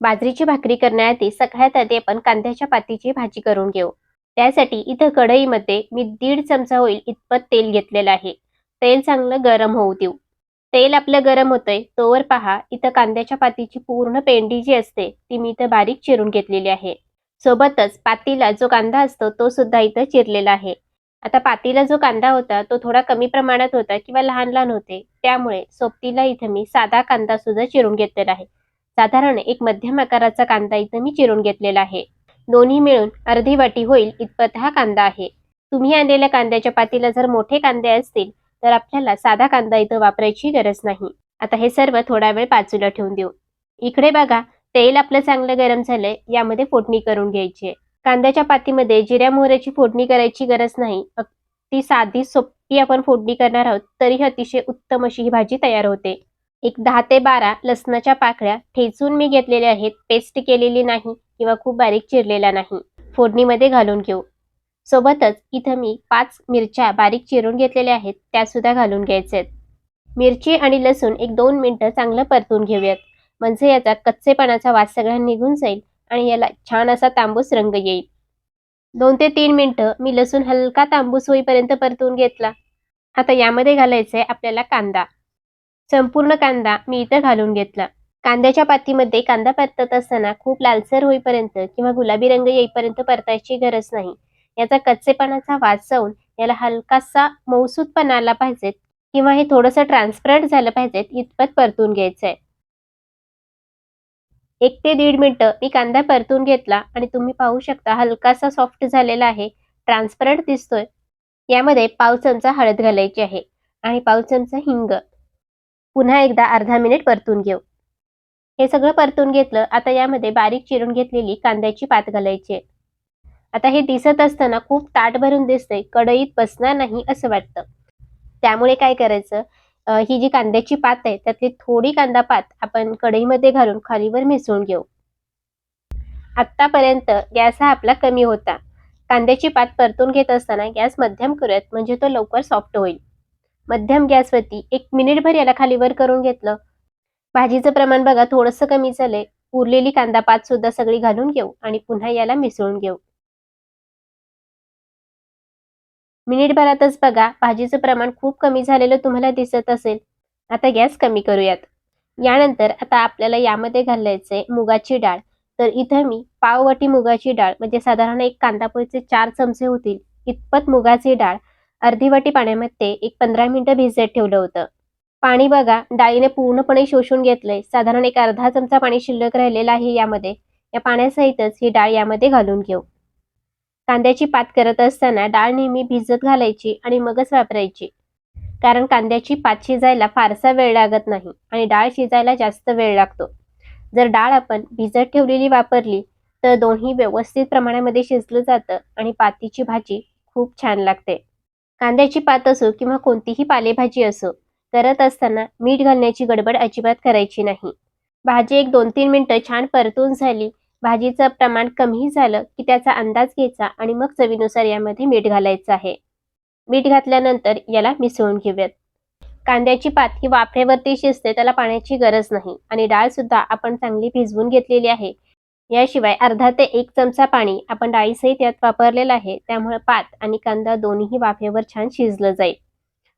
बाजरीची भाकरी करण्याआधी सगळ्यात आधी आपण कांद्याच्या पातीची भाजी करून घेऊ. त्यासाठी इथं कढईमध्ये मी दीड चमचा होईल इतपत तेल घेतलेलं आहे. तेल चांगलं गरम होऊ देऊ. तेल आपलं गरम होतंय तोवर पहा इथं कांद्याच्या पातीची पूर्ण पेंडी जी असते ती मी इथं बारीक चिरून घेतलेली आहे. सोबतच पातीला जो कांदा असतो तो सुद्धा इथं चिरलेला आहे. आता पातीला जो कांदा होता तो थोडा कमी प्रमाणात होता किंवा लहान लहान होते त्यामुळे सोबतीला इथं मी साधा कांदा सुद्धा चिरून घेतलेला आहे. साधारण एक मध्यम आकाराचा कांदा इथं मी चिरून घेतलेला आहे. दोन्ही मिळून अर्धी वाटी होईल इतपत हा कांदा आहे. तुम्ही आणलेल्या कांद्याच्या पातीला जर मोठे कांदे असतील तर आपल्याला साधा कांदा इथं वापरायची गरज नाही. आता हे सर्व थोडा वेळ बाजूला ठेवून देऊ. इकडे बघा तेल आपलं चांगलं गरम झालंय यामध्ये फोडणी करून घ्यायची आहे. कांद्याच्या पातीमध्ये जिऱ्या मोहऱ्याची फोडणी करायची गरज नाही. अगदी साधी सोपी आपण फोडणी करणार आहोत तरी अतिशय उत्तम अशी ही भाजी तयार होते. एक दहा ते बारा लसणाच्या पाकळ्या ठेचून मी घेतलेल्या आहेत. पेस्ट केलेली नाही किंवा खूप बारीक चिरलेला नाही. फोडणीमध्ये घालून घेऊ. सोबतच इथं मी पाच मिरच्या बारीक चिरून घेतलेल्या आहेत. त्यासुद्धा घालून घ्यायच्या आहेत मिरची आणि लसूण एक दोन मिनटं चांगलं परतून घेऊयात. म्हणजे याचा कच्चेपणाचा वास सगळा निघून जाईल आणि याला छान असा तांबूस रंग येईल. दोन ते तीन मिनटं मी लसूण हलका तांबूस होईपर्यंत परतून घेतला. आता यामध्ये घालायचं आहे आपल्याला कांदा. संपूर्ण कांदा मी इथं घालून घेतला. कांद्याच्या पातीमध्ये कांदा परतत असताना खूप लालसर होईपर्यंत किंवा गुलाबी रंग येईपर्यंत परतायची गरज नाही. याचा कच्चेपणाचा वास जाऊन याला हलकासा मौसूदपणा आला पाहिजेत किंवा हे थोडंसं ट्रान्सपरंट झालं पाहिजेत इतपत परतून घ्यायचं आहे एक ते दीड मिनटं मी कांदा परतून घेतला आणि तुम्ही पाहू शकता हलकासा सॉफ्ट झालेला आहे ट्रान्सपरंट दिसतोय. यामध्ये पाव चमचा हळद घालायची आहे आणि पाव चमचा हिंग. पुन्हा एकदा अर्धा मिनिट परतून घेऊ. हे सगळं परतून घेतलं आता यामध्ये बारीक चिरून घेतलेली कांद्याची पात घालायची आहे. आता हे दिसत असताना खूप ताट भरून दिसतंय कढईत बसणार नाही असं वाटतं. त्यामुळे काय करायचं ही जी कांद्याची पात आहे त्यातली थोडी कांदा पात आपण कढईमध्ये घालून खालीवर मिसळून घेऊ. आत्तापर्यंत गॅस हा आपला कमी होता. कांद्याची पात परतून घेत असताना गॅस मध्यम करूयात म्हणजे तो लवकर सॉफ्ट होईल. मध्यम गॅसवरती एक मिनिटभर याला खाली वर करून घेतलं. भाजीचं प्रमाण बघा थोडंसं कमी झालंय. उरलेली कांदा पात सुद्धा सगळी घालून घेऊ आणि पुन्हा याला मिसळून घेऊ. मिनिटभरातच बघा भाजीचं प्रमाण खूप कमी झालेलं तुम्हाला दिसत असेल. आता गॅस कमी करूयात. यानंतर आता आपल्याला यामध्ये घालायचंय मुगाची डाळ. तर इथं मी पाववाटी मुगाची डाळ म्हणजे साधारण एक कांदापोळीचे चार चमचे होतील. इतपत मुगाची डाळ अर्धी वाटी पाण्यामध्ये एक पंधरा मिनिटं भिजत ठेवलं होतं. पाणी बघा डाळीने पूर्णपणे शोषून घेतलंय. साधारण एक अर्धा चमचा पाणी शिल्लक राहिलेला आहे यामध्ये. या पाण्यासहितच ही डाळ यामध्ये घालून घेऊ. कांद्याची पात करत असताना डाळ नेहमी भिजत घालायची आणि मगच वापरायची. कारण कांद्याची पात शिजायला फारसा वेळ लागत नाही आणि डाळ शिजायला जास्त वेळ लागतो. जर डाळ आपण भिजत ठेवलेली वापरली तर दोन्ही व्यवस्थित प्रमाणामध्ये शिजलं जातं आणि पातीची भाजी खूप छान लागते. कांद्याची पात असो किंवा कोणतीही पालेभाजी असो करत असताना मीठ घालण्याची गडबड अजिबात करायची नाही. भाजी एक दोन तीन मिनिटं छान परतून झाली भाजीचं प्रमाण कमी झालं की त्याचा अंदाज घ्यायचा आणि मग चवीनुसार यामध्ये मीठ घालायचं आहे. मीठ घातल्यानंतर याला मिसळून घेऊयात. कांद्याची पात ही वाफेवरती शिजते त्याला पाण्याची गरज नाही आणि डाळ सुद्धा आपण चांगली भिजवून घेतलेली आहे. याशिवाय अर्धा ते एक चमचा पाणी आपण डाळीसहित यात वापरलेलं आहे. त्यामुळे पात आणि कांदा दोन्हीही वाफेवर छान शिजलं जाईल.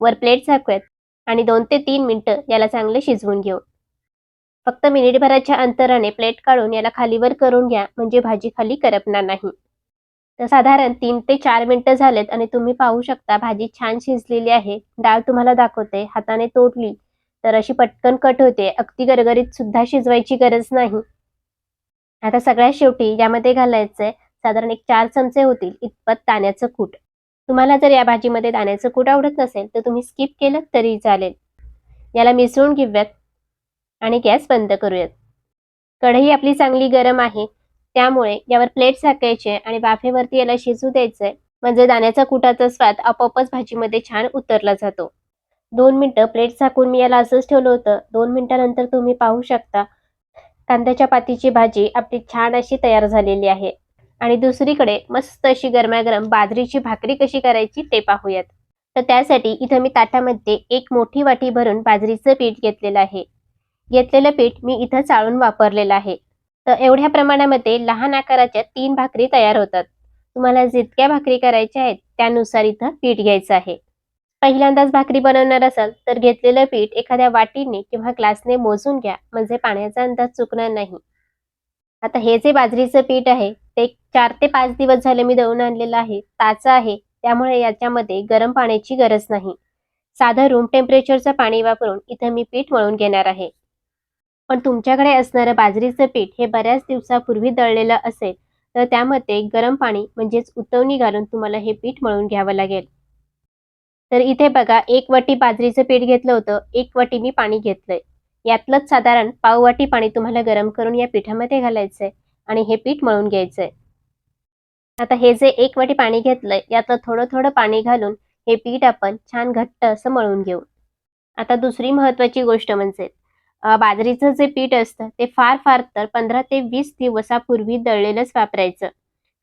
वर प्लेट झाकूयात आणि दोन ते तीन मिनिटं याला चांगले शिजवून घेऊ. फक्त मिनिटभराच्या अंतराने प्लेट काढून याला खालीवर करून घ्या म्हणजे भाजी खाली करपणार नाही. तर साधारण तीन ते चार मिनटं झालेत आणि तुम्ही पाहू शकता भाजी छान शिजलेली आहे. डाळ तुम्हाला दाखवते हाताने तोडली तर अशी पटकन कट होते. अगदी गरगरीत सुद्धा शिजवायची गरज नाही. आता सगळ्यात शेवटी यामध्ये घालायचंय साधारण एक चार चमचे होतील इतपत दाण्याचं कूट. तुम्हाला जर या भाजीमध्ये दाण्याचं कूट आवडत नसेल तर तुम्ही स्किप केलं तरी चालेल. याला मिसळून घेऊयात आणि गॅस बंद करूयात. कढई आपली चांगली गरम आहे त्यामुळे यावर प्लेट झाकायचे आणि वाफेवरती याला शिजू द्यायचंय. म्हणजे दाण्याचा कुटाचा स्वाद आपोआपच भाजीमध्ये छान उतरला जातो. दोन मिनिटं प्लेट झाकून मी याला असंच ठेवलं होतं. दोन मिनिटानंतर तुम्ही पाहू शकता कांद्याच्या पातीची भाजी आपली छान अशी तयार झालेली आहे. आणि दुसरीकडे मस्त अशी गरमागरम बाजरीची भाकरी कशी करायची ते पाहूयात. तर त्यासाठी इथं मी ताटामध्ये एक मोठी वाटी भरून बाजरीचं पीठ घेतलेलं आहे. घेतलेलं पीठ मी इथं चाळून वापरलेलं आहे. तर एवढ्या प्रमाणामध्ये लहान आकाराच्या तीन भाकरी तयार होतात. तुम्हाला जितक्या भाकरी करायच्या आहेत त्यानुसार इथं पीठ घ्यायचं आहे. पहिल्यांदाच भाकरी बनवणार असाल तर घेतलेलं पीठ एखाद्या वाटीने किंवा ग्लासने मोजून घ्या. म्हणजे पाण्याचा अंदाज चुकणार नाही. आता हे जे बाजरीचं पीठ आहे ते चार ते पाच दिवस झाले मी दळून आणलेलं आहे. ताचं आहे. त्यामुळे याच्यामध्ये गरम पाण्याची गरज नाही. साधं रूम टेम्परेचरचं पाणी वापरून इथं मी पीठ मळून घेणार आहे. पण तुमच्याकडे असणारं बाजरीचं पीठ हे बऱ्याच दिवसापूर्वी दळलेलं असेल तर त्यामध्ये गरम पाणी म्हणजेच उतवणी घालून तुम्हाला हे पीठ मळून घ्यावं लागेल. तर इथे बघा एक वाटी बाजरीचं पीठ घेतलं होतं. एक वाटी मी पाणी घेतलंय. यातलंच साधारण पाव वाटी पाणी तुम्हाला गरम करून या पिठामध्ये घालायचंय आणि हे पीठ मळून घ्यायचंय. आता हे जे एक वाटी पाणी घेतलंय यातलं थोडं थोडं पाणी घालून हे पीठ आपण छान घट्ट असं मळून घेऊ. आता दुसरी महत्वाची गोष्ट म्हणजे बाजरीचं जे पीठ असतं ते फार फार तर पंधरा ते वीस दिवसापूर्वी दळलेलंच वापरायचं.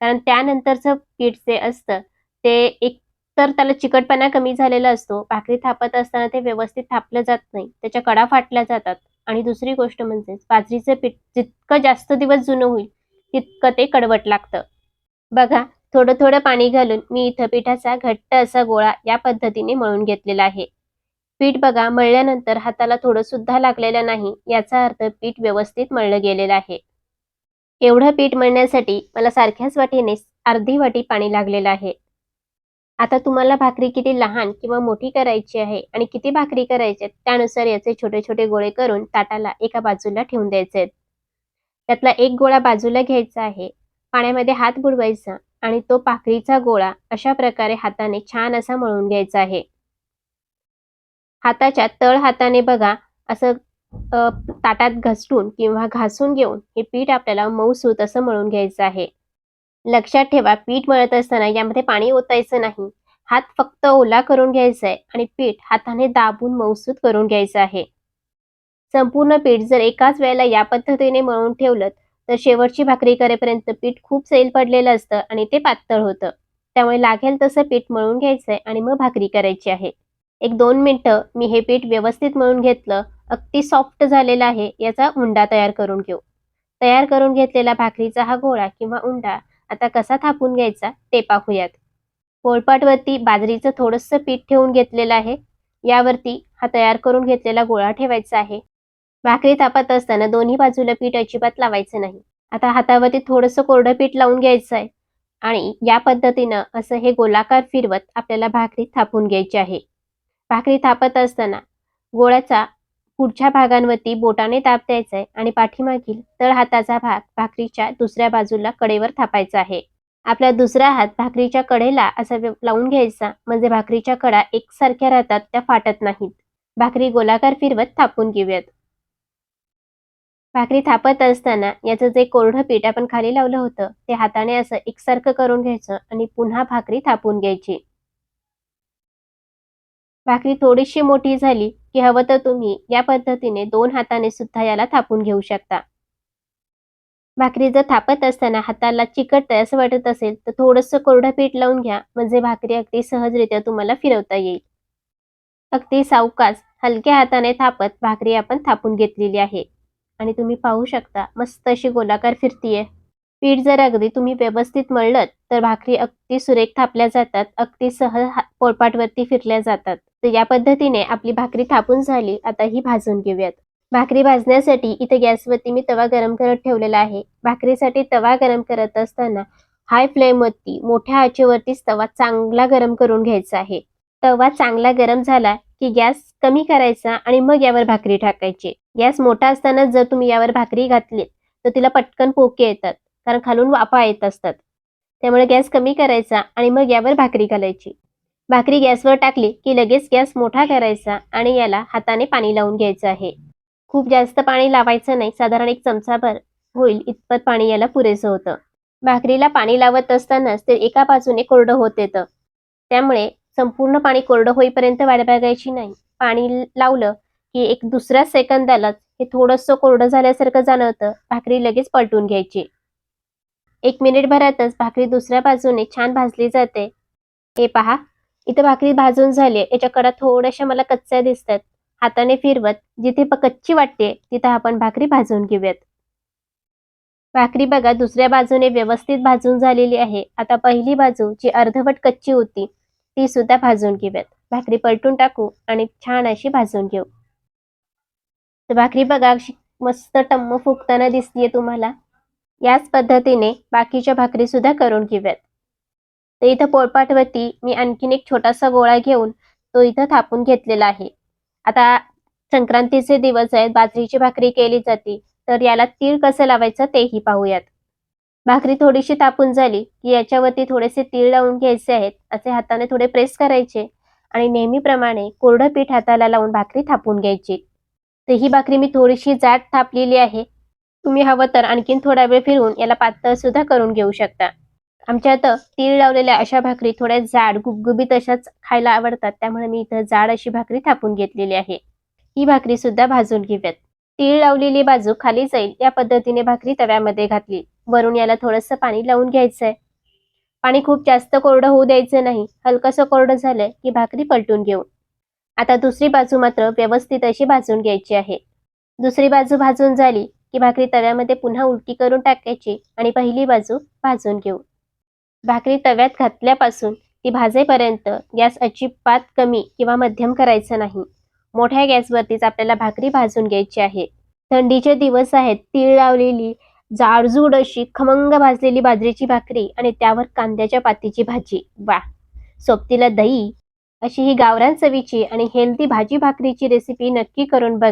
कारण त्यानंतरचं पीठ जे असतं ते एक तर त्याला चिकटपणा कमी झालेला असतो. भाकरी थापत असताना ते व्यवस्थित थापलं जात नाही. त्याच्या कडा फाटल्या जातात. आणि दुसरी गोष्ट म्हणजे बाजरीचं पीठ जितकं जास्त दिवस जुनं होईल तितकं ते कडवट लागतं. बघा थोडं थोडं पाणी घालून मी इथं पिठाचा घट्ट असा गोळा या पद्धतीने मळून घेतलेला आहे. पीठ बघा मळल्यानंतर हाताला थोडं सुद्धा लागलेलं नाही याचा अर्थ पीठ व्यवस्थित मळलं गेलेलं आहे. एवढं पीठ मळण्यासाठी मला सारख्याच वाटीने अर्धी वाटी पाणी लागलेलं आहे. आता तुम्हाला भाकरी किती लहान किंवा मोठी करायची आहे आणि किती भाकरी करायची त्यानुसार याचे छोटे छोटे गोळे करून ताटाला एका बाजूला ठेवून द्यायचे आहेत. त्यातला एक गोळा बाजूला घ्यायचा आहे. पाण्यामध्ये हात बुडवायचा आणि तो भाकरीचा गोळा अशा प्रकारे हाताने छान असा मळून घ्यायचा आहे. हाताच्या तळ हाताने बघा असं ताटात घसटून किंवा घासून घेऊन हे पीठ आपल्याला मऊसूत असं मळून घ्यायचं आहे. लक्षात ठेवा पीठ मळत असताना यामध्ये पाणी ओतायचं नाही. हात फक्त ओला करून घ्यायचा आहे आणि पीठ हाताने दाबून मौसूद करून घ्यायचं आहे. संपूर्ण पीठ जर एकाच वेळेला या पद्धतीने मळून ठेवलं तर शेवटची भाकरी करेपर्यंत पीठ खूप सैल पडलेलं असतं आणि ते पातळ होतं. त्यामुळे लागेल तसं पीठ मळून घ्यायचंय आणि मग भाकरी करायची आहे. एक दोन मिनटं मी हे पीठ व्यवस्थित मळून घेतलं अगदी सॉफ्ट झालेलं आहे याचा उंडा तयार करून घेऊ. तयार करून घेतलेला भाकरीचा हा गोळा किंवा उंडा आता कसा थापून घ्यायचा ते पाहूयात. पोळपाटवरती बाजरीचं थोडंसं पीठ ठेवून घेतलेलं आहे. यावरती हा तयार करून घेतलेला गोळा ठेवायचा आहे. भाकरी तापत असताना दोन्ही बाजूला पीठ अजिबात लावायचं नाही. आता हातावरती थोडंसं कोरडं पीठ लावून घ्यायचं आहे. आणि या पद्धतीनं असं हे गोलाकार फिरवत आपल्याला भाकरी थापून घ्यायची आहे. भाकरी थापत असताना गोळ्याचा पुढच्या भागांवरती बोटाने ताप द्यायचा आहे आणि पाठीमागील तळ हाताचा भाग भाकरीच्या दुसऱ्या बाजूला कडेवर थापायचा आहे. आपला दुसरा हात भाकरीच्या कडेला असा लावून घ्यायचा म्हणजे भाकरीच्या कडा एकसारख्या राहतात त्या फाटत नाहीत. भाकरी गोलाकार फिरवत थापून घेऊयात. भाकरी थापत असताना याचं जे कोरडं पीठ आपण खाली लावलं होतं ते हाताने असं एकसारखं करून घ्यायचं आणि पुन्हा भाकरी थापून घ्यायची. भाकरी थोडीशी मोठी झाली की हवं तर तुम्ही या पद्धतीने दोन हाताने सुद्धा याला थापून घेऊ शकता. भाकरी जर थापत असताना हाताला चिकट असं वाटत असेल तर थोडंसं कोरडं पीठ लावून घ्या म्हणजे भाकरी अगदी सहजरित्या तुम्हाला फिरवता येईल. अगदी सावकाश हलक्या हाताने थापत भाकरी आपण थापून घेतलेली आहे. आणि तुम्ही पाहू शकता मस्त अशी गोलाकार फिरतीये. पीठ जर अगदी तुम्ही व्यवस्थित मळलं तर भाकरी अगदी सुरेख थापल्या जातात अगदी सहज पोळपाटवरती फिरल्या जातात. तर या पद्धतीने आपली भाकरी थापून झाली. आता ही भाजून घेऊयात. भाकरी भाजण्यासाठी इथे गॅसवरती मी तवा गरम करत ठेवलेला आहे. भाकरीसाठी तवा गरम करत असताना हाय फ्लेमवरती मोठ्या आचेवरतीच तवा चांगला गरम करून घ्यायचा आहे. तवा चांगला गरम झाला की गॅस कमी करायचा आणि मग यावर भाकरी टाकायची. गॅस मोठा असताना जर तुम्ही यावर भाकरी घातली तर तिला पटकन पोके येतात. कारण खालून वाफा येत असतात. त्यामुळे गॅस कमी करायचा आणि मग यावर भाकरी घालायची. भाकरी गॅसवर टाकली की लगेच गॅस मोठा करायचा आणि याला हाताने पाणी लावून घ्यायचं आहे. खूप जास्त पाणी लावायचं नाही साधारण एक चमचाभर होईल इतपत पाणी याला पुरेसं होतं. भाकरीला पाणी लावत असतानाच ते एका बाजूने कोरडं होत येतं. त्यामुळे संपूर्ण पाणी कोरडं होईपर्यंत वाट बघायची नाही. पाणी लावलं की एक दुसऱ्या सेकंदालाच हे थोडंसं कोरडं झाल्यासारखं जाणवतं. भाकरी लगेच पलटून घ्यायची. एक मिनिट भरातच भाकरी दुसऱ्या बाजूने छान भाजली जाते. हे पहा. इथं भाकरी भाजून झाली याच्या कडा थोड्याशा मला कच्च्या दिसतात हाताने फिरवत जिथे कच्ची वाटते तिथं आपण भाकरी भाजून घेऊयात. भाकरी बघा दुसऱ्या बाजूने व्यवस्थित भाजून झालेली आहे. आता पहिली बाजू जी अर्धवट कच्ची होती ती सुद्धा भाजून घेऊयात. भाकरी पलटून टाकू आणि छान अशी भाजून घेऊ. तर भाकरी बघा मस्त टम्म फुगताना दिसतीये तुम्हाला. याच पद्धतीने बाकीच्या भाकरी सुद्धा करून घेऊयात. तर इथं पोळपाटवरती मी आणखीन एक छोटासा गोळा घेऊन तो इथं थापून घेतलेला आहे. आता संक्रांतीचे दिवस आहेत बाजरीची भाकरी केली जाते तर याला तीळ कसं लावायचं तेही पाहूयात. भाकरी थोडीशी तापून झाली की याच्यावरती थोडेसे तीळ लावून घ्यायचे आहेत असे हाताने थोडे प्रेस करायचे आणि नेहमीप्रमाणे कोरडं पीठ हाताला लावून भाकरी थापून घ्यायची. तर ही भाकरी मी थोडीशी जाट थापलेली आहे. तुम्ही हवं तर आणखीन थोडा वेळ फिरवून याला पातळ सुद्धा करून घेऊ शकता. आमच्या इथं तीळ लावलेल्या अशा भाकरी थोड्या जाड गुबगुबीत अशाच खायला आवडतात. त्यामुळे मी इथं जाड अशी भाकरी थापून घेतलेली आहे. ही भाकरी सुद्धा भाजून घेऊयात. तीळ लावलेली बाजू खाली जाईल. या पद्धतीने भाकरी तव्यामध्ये घातली. वरून याला थोडंसं पाणी लावून घ्यायचंय. पाणी खूप जास्त कोरडं होऊ द्यायचं नाही. हलकंसं कोरडं झालं की भाकरी पलटून घेऊ आता दुसरी बाजू मात्र व्यवस्थित अशी भाजून घ्यायची आहे. दुसरी बाजू भाजून झाली की भाकरी तव्यामध्ये पुन्हा उलटी करून टाकायची आणि पहिली बाजू भाजून घेऊ भाकरी तव्यात घातल्यापासून ती भाजेपर्यंत गॅस अजिबात कमी किंवा मध्यम करायचं नाही. मोठ्या गॅसवरतीच आपल्याला भाकरी भाजून घ्यायची आहे. थंडीचे दिवस आहेत तीळ लावलेली जाडजूड अशी खमंग भाजलेली बाजरीची भाकरी आणि त्यावर कांद्याच्या पातीची भाजी. वा सोबतीला दही अशी ही गावरान चवीची आणि हेल्दी भाजी भाकरीची रेसिपी नक्की करून बघ.